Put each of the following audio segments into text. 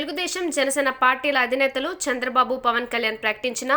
తెలుగుదేశం జనసేన పార్టీల అధినేతలు చంద్రబాబు పవన్ కళ్యాణ్ ప్రకటించిన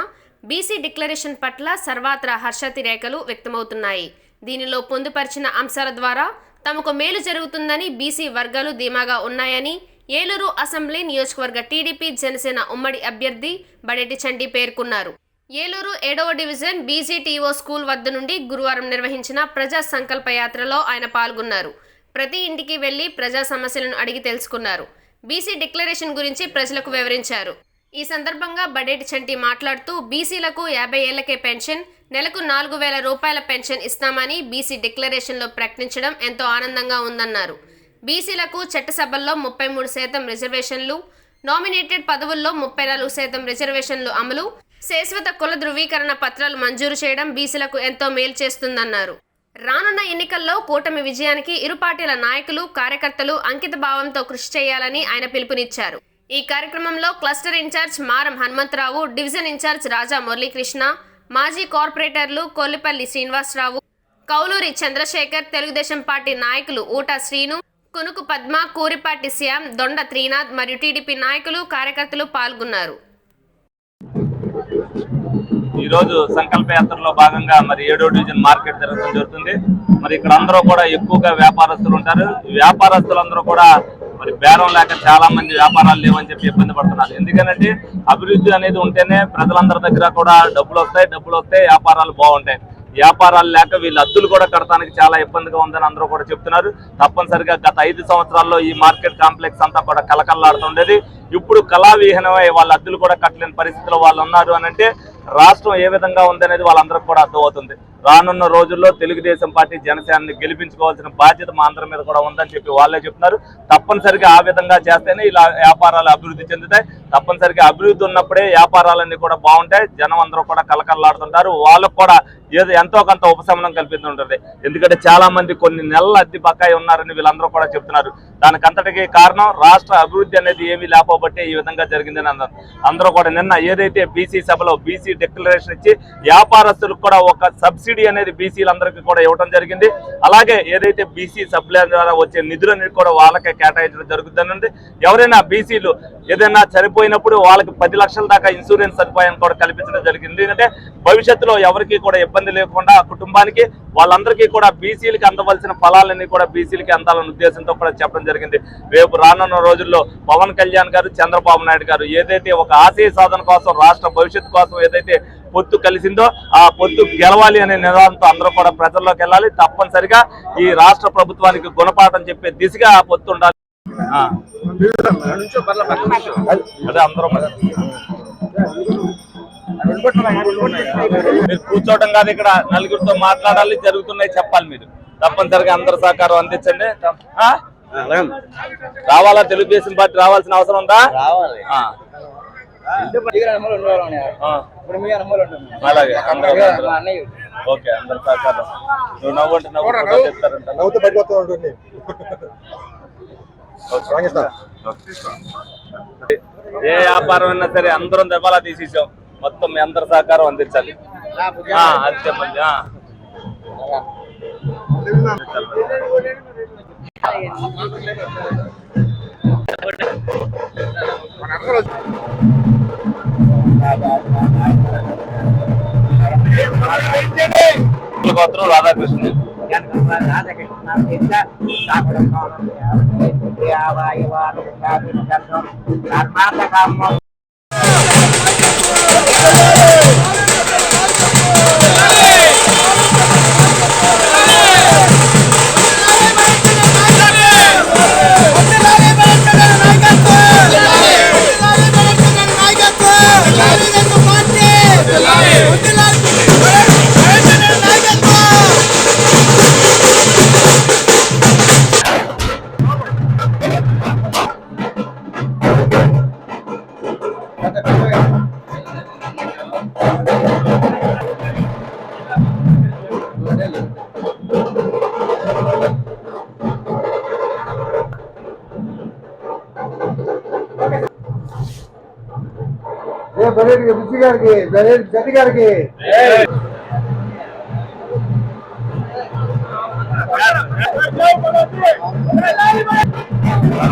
బీసీ డిక్లరేషన్ పట్ల సర్వాత్రా హర్షాతిరేకలు వ్యక్తమవుతున్నాయి. దీనిలో పొందుపరిచిన అంశాల ద్వారా తమకు మేలు జరుగుతుందని బీసీ వర్గాలు ధీమాగా ఉన్నాయని ఏలూరు అసెంబ్లీ నియోజకవర్గ టీడీపీ జనసేన ఉమ్మడి అభ్యర్థి బడేటి చండి పేర్కొన్నారు. ఏలూరు ఏడవ డివిజన్ బీజీటీఓ స్కూల్ వద్ద నుండి గురువారం నిర్వహించిన ప్రజా సంకల్ప యాత్రలో ఆయన పాల్గొన్నారు. ప్రతి ఇంటికి వెళ్ళి ప్రజా సమస్యలను అడిగి తెలుసుకున్నారు. బీసీ డిక్లరేషన్ గురించి ప్రజలకు వివరించారు. ఈ సందర్భంగా బడేటి చంటి మాట్లాడుతూ బీసీలకు యాభై ఏళ్ళకే పెన్షన్ నెలకు నాలుగు వేల రూపాయల పెన్షన్ ఇస్తామని బీసీ డిక్లరేషన్లో ప్రకటించడం ఎంతో ఆనందంగా ఉందన్నారు. బీసీలకు చట్టసభల్లో ముప్పై మూడు శాతం రిజర్వేషన్లు నామినేటెడ్ పదవుల్లో ముప్పై నాలుగు శాతం రిజర్వేషన్లు అమలు శాశ్వత కుల ధృవీకరణ పత్రాలు మంజూరు చేయడం బీసీలకు ఎంతో మేలు చేస్తుందన్నారు. రానున్న ఎన్నికల్లో కూటమి విజయానికి ఇరు పార్టీల నాయకులు కార్యకర్తలు అంకిత భావంతో కృషి చేయాలని ఆయన పిలుపునిచ్చారు. ఈ కార్యక్రమంలో cluster in-charge Maram Hanumantharao division in-charge Raja Muralikrishna మాజీ కార్పొరేటర్లు కొల్లిపల్లి శ్రీనివాసరావు కౌలూరి చంద్రశేఖర్ తెలుగుదేశం పార్టీ నాయకులు ఊటా శ్రీను కునుకు పద్మ కూరిపాటి శ్యామ్ దొండ త్రీనాథ్ మరియు టీడీపీ నాయకులు కార్యకర్తలు పాల్గొన్నారు. ఈరోజు రోజు సంకల్ప యాత్రలో భాగంగా మరి ఏడో డివిజన్ మార్కెట్ జరగడం జరుగుతుంది. మరి ఇక్కడ అందరూ కూడా ఎక్కువగా వ్యాపారస్తులు ఉంటారు. వ్యాపారస్తులందరూ కూడా మరి బేరం లేక చాలా మంది వ్యాపారాలు లేవని చెప్పి ఇబ్బంది పడుతున్నారు. ఎందుకంటే అభివృద్ధి అనేది ఉంటేనే ప్రజలందరి దగ్గర కూడా డబ్బులు వస్తాయి డబ్బులు వస్తే వ్యాపారాలు బాగుంటాయి. వ్యాపారాలు లేక వీళ్ళు అద్దులు కూడా కడతానికి చాలా ఇబ్బందిగా ఉందని అందరూ కూడా చెప్తున్నారు. తప్పనిసరిగా గత ఐదు సంవత్సరాల్లో ఈ మార్కెట్ కాంప్లెక్స్ అంతా కూడా కలకల్లాడుతుండేది ఇప్పుడు కళావిహీనమై వాళ్ళ అద్దులు కూడా కట్టలేని పరిస్థితిలో వాళ్ళు ఉన్నారు అని అంటే రాష్ట్రం ఏ విధంగా ఉందనేది వాళ్ళందరికీ కూడా అర్థమవుతుంది. రానున్న రోజుల్లో తెలుగుదేశం పార్టీ జనసేనని గెలిపించుకోవాల్సిన బాధ్యత మా అందరి మీద కూడా ఉందని చెప్పి వాళ్ళే చెప్తున్నారు. తప్పనిసరిగా ఆ విధంగా చేస్తేనే ఇలా వ్యాపారాలు అభివృద్ధి చెందుతాయి. తప్పనిసరిగా అభివృద్ధి ఉన్నప్పుడే వ్యాపారాలన్నీ కూడా బాగుంటాయి. జనం అందరూ కూడా కలకల్లాడుతుంటారు వాళ్ళకు కూడా ఏదో ఎంతో కొంత ఉపశమనం కల్పిస్తుంటుంది ఎందుకంటే చాలా మంది కొన్ని నెలల అద్దె బకాయి ఉన్నారని వీళ్ళందరూ కూడా చెప్తున్నారు. దానికంతటికి కారణం రాష్ట్ర అభివృద్ధి అనేది ఏమీ లేకపోబట్టే ఈ విధంగా జరిగిందని అన్నారు. అందరూ కూడా నిన్న ఏదైతే బీసీ సభలో బీసీ డిక్లరేషన్ ఇచ్చి వ్యాపారస్తులకు కూడా ఒక సబ్సిడీ అనేది బీసీలందరికీ కూడా ఇవ్వడం జరిగింది. అలాగే ఏదైతే బీసీ సభ్యుల ద్వారా వచ్చే నిధులని కూడా వాళ్ళకే కేటాయించడం జరుగుతుందండి. ఎవరైనా బీసీలు ఏదైనా చనిపోయినప్పుడు వాళ్ళకి పది లక్షల దాకా ఇన్సూరెన్స్ సదుపాయం కూడా కల్పించడం జరిగింది. ఎందుకంటే భవిష్యత్తులో ఎవరికి కూడా ఇబ్బంది లేకుండా కుటుంబానికి వాళ్ళందరికీ కూడా బీసీలకి అందవలసిన ఫలాలన్నీ కూడా బీసీలకి అందాలన్న ఉద్దేశంతో కూడా చెప్పడం జరిగింది. రేపు రానున్న రోజుల్లో పవన్ కళ్యాణ్ గారు చంద్రబాబు నాయుడు గారు ఏదైతే ఒక ఆశయ సాధన కోసం రాష్ట్ర భవిష్యత్తు కోసం ఏదైతే పొత్తు కలిసిందో ఆ పొత్తు గెలవాలి అనే నిదానంతో అందరూ కూడా ప్రజల్లోకి వెళ్ళాలి. తప్పనిసరిగా ఈ రాష్ట్ర ప్రభుత్వానికి గుణపాఠం చెప్పే దిశగా ఆ పొత్తు ఉండాలి. అదే అందరూ మరి. కూర్చోవడం కాదు ఇక్కడ నలుగురితో మాట్లాడాలి జరుగుతున్నాయి చెప్పాలి మీరు. తప్పనిసరిగా అందరు సహకారం అందించండి? రావాలా? తెలుగుదేశం పార్టీ రావాల్సిన అవసరం ఉందా? రావాలి. అలాగే అందరూ ఓకే అందరు సహకారం. నువ్వు నవ్వంటే నవ్వు చెప్తారంట. నవ్వుతూ బయటకు వస్తూ ఉంటుంది. ఏ వ్యాపారం అయినా సరే అందరం దెబ్బలా తీసేసాం. మొత్తం మీ అందరి సహకారం అందించాలి. ఆ, అంతే మళ్ళీ ఆ. గోత్రం రాధాకృష్ణ కర్ణాటక బెరేటి బుద్ధి గారికి బెరేటి గట్టి గారికి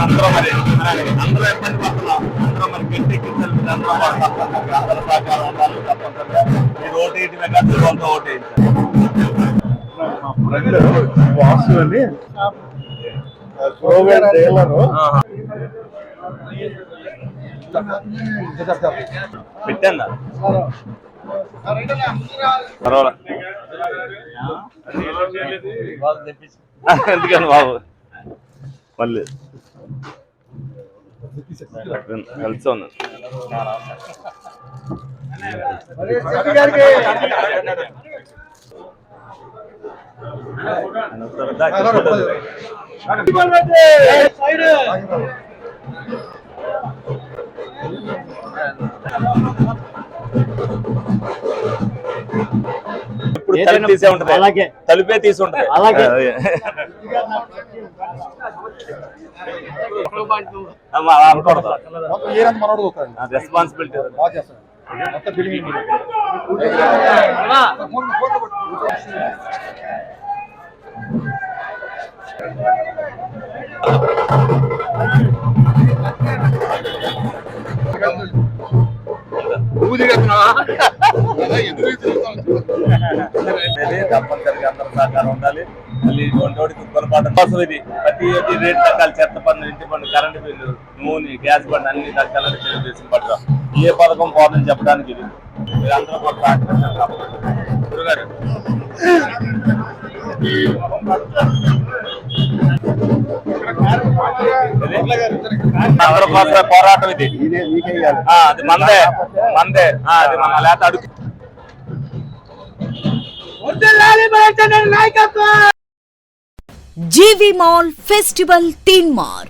అందరూ మరి అందరూ ఇబ్బంది పడుతున్నాం అందరూ మరి గట్టి కిందలు మీద అందరూ పడుతున్నాం. అందరూ సహకారం ఉండాలి తప్పనిసరిగా మీరు ఓటు వేయటమే కాదు వేయించాలి వాసు అని స్లోగన్ టైలర్ పర్వాలా ఎందుకని బాబు? మళ్ళీ. కలిసి ఉన్నాను జడ్జి ఇప్పుడు తలుపు తీసే ఉంటది. అలాగే. తలుపే తీసి ఉంటది. అలాగే. రెస్పాన్సిబిలిటీ బిల్డింగ్ తప్పనిసరిగా అందరూ సహకారం ఉండాలి. మళ్ళీ వంటోడికి పొరపాటు కోసం ఇది ప్రతి ఒక్క రేట్ తగ్గాలి. చెత్త పన్ను ఇంటి పన్ను కరెంటు బిల్లు నూనె గ్యాస్ బండ్ అన్ని తగ్గాలని తెలుగుదేశం పట్ల. ఏ పథకం పోదని చెప్పడానికి ఇది. మీరందరూ కూడా సహకరించాలి తప్పకుండా. గురుగారు. అందరూ కోసం పోరాటం ఇది. ఆ, అది మందే మందే. అది మన లేత అడుగు. జీవి మాల్ ఫెస్టివల్ తీన్ మార్